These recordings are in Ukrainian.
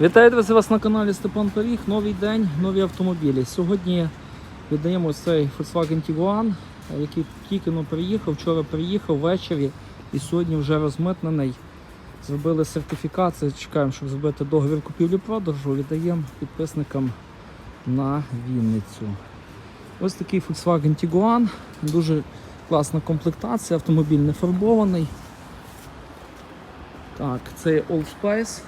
Вітаю друзі, вас на каналі Степан Поріг. Новий день, нові автомобілі. Сьогодні віддаємо цей Volkswagen Tiguan, який тільки но приїхав, вчора приїхав ввечері і сьогодні вже розмитнений. Зробили сертифікацію, чекаємо, щоб зробити договір купівлі-продажу, віддаємо підписникам на Вінницю. Ось такий Volkswagen Tiguan, дуже класна комплектація, автомобіль не фарбований. Так, це Old Spice.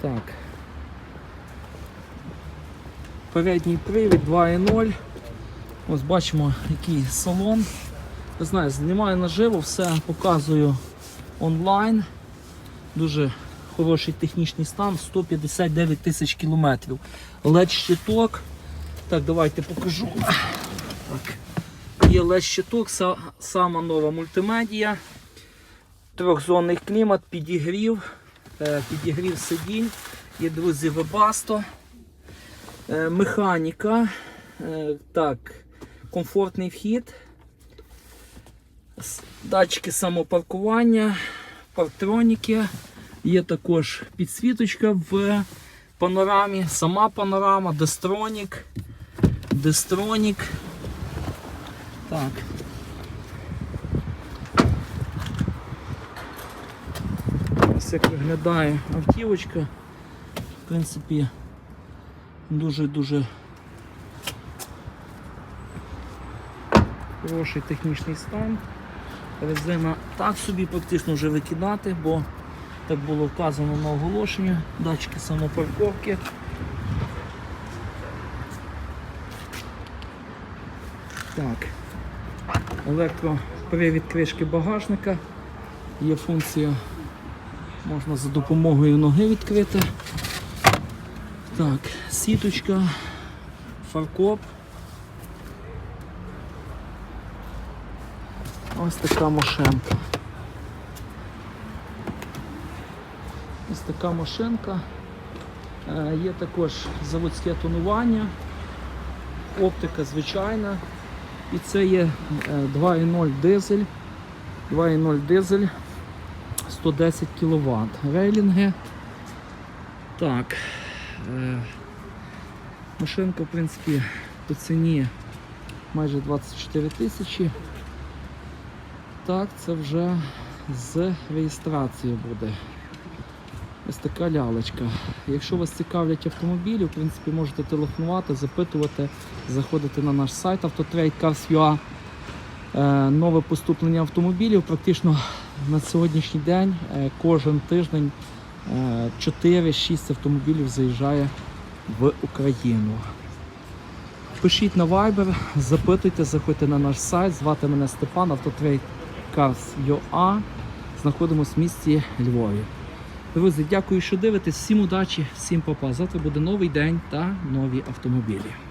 Так. Передній привід 2.0. Ось бачимо, який салон. Не знаю, знімаю наживо, все показую онлайн. Дуже хороший технічний стан, 159 тисяч кілометрів. led щиток. Так, давайте покажу. Так. Є led щиток, са- сама нова мультимедія. Трьохзонний клімат, підігрів, підігрів сидінь. Є, друзі, вебасто. Е, Механіка. Е, Так, комфортний вхід. Датчики самопаркування, парктроніки. Є також підсвіточка в панорамі, сама панорама, дестронік. Дестронік. Так. Ось як виглядає автівочка. В принципі, дуже-дуже хороший технічний стан. Резина так собі практично вже викидати, бо так було вказано на оголошенні. Датчики самопарковки. Так. Електропривід кришки багажника. Є функція, можна за допомогою ноги відкрити. Так, сіточка, фаркоп. Ось така машинка. Ось така машинка. Е, Є також заводське тонування, оптика звичайна. І це є е, 2.0 дизель. 2.0 дизель 110 кВт. Рейлінги. Так. е, Машинка, в принципі, по ціні майже 24 тисячі. Так, це вже з реєстрацією буде. Ось така лялечка. Якщо вас цікавлять автомобілі, в принципі, можете телефонувати, запитувати, заходити на наш сайт Autotrade Cars.ua. Е, Нове поступлення автомобілів. Практично на сьогоднішній день е, кожен тиждень е, 4-6 автомобілів заїжджає в Україну. Пишіть на Viber, запитуйте, заходьте на наш сайт. Звати мене Степан, Cars.ua. Знаходимося в місті Львові. Друзі, дякую, що дивитесь. Всім удачі, всім папа. Завтра буде новий день та нові автомобілі.